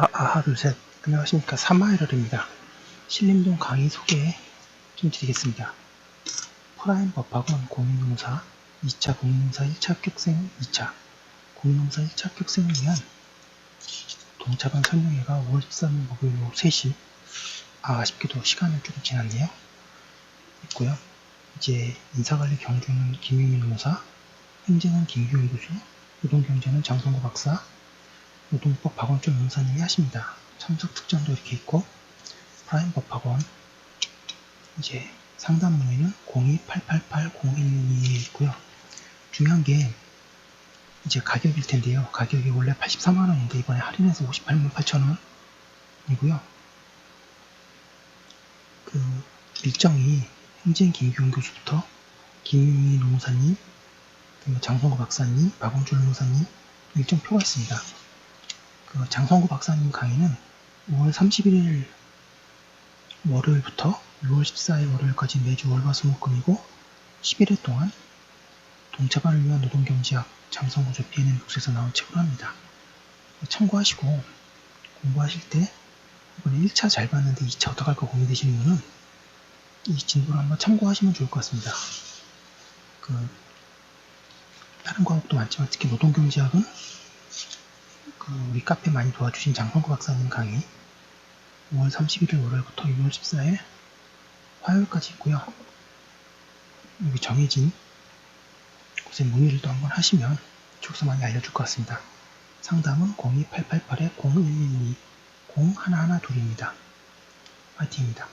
아, 아, 둘, 셋. 안녕하십니까. 사마이럴입니다. 신림동 강의 소개 좀 드리겠습니다. 프라임 법학원 공인농사 2차 공인농사 1차 합격생 2차 공인농사 1차 합격생을 위한 동차반 설명회가 5월 13일 목요일 오후 3시 아, 아쉽게도 시간은 조금 지났네요. 있고요. 이제 인사관리 경주는 김유민 노사, 행정은 김규현 교수, 노동경제는 장성구 박사, 노동법 박원준 원사님이 하십니다. 참석 특전도 이렇게 있고 프라임 법학원 이제 상담 문의는 02-888-0112에 있고요. 중요한 게 이제 가격일 텐데요. 가격이 원래 83만원인데 이번에 할인해서 58만 8천원이고요. 그 일정이 행진 김규훈 교수부터 김유미 노무사님, 그리고 장성구 박사님, 박원준 노무사님 일정 표가 있습니다. 그 장성구 박사님 강의는 5월 31일 월요일부터 6월 14일 월요일까지 매주 월화수목금이고 11회 동안 동차반을 위한 노동경제학 장성구 조 BNN 북스에서 나온 책으로 합니다. 참고하시고 공부하실 때 이번에 1차 잘 봤는데 2차 어떡할 까 고민되시는 분은 이 진도를 한번 참고하시면 좋을 것 같습니다. 그 다른 과목도 많지만 특히 노동경제학은 그 우리 카페 많이 도와주신 장성구 박사님 강의 5월 31일 월요일부터 6월 14일 화요일까지 있고요. 여기 정해진 곳에 문의를 또 한번 하시면 축소 많이 알려줄 것 같습니다. 상담은 02888-0112 0112입니다. 화이팅입니다.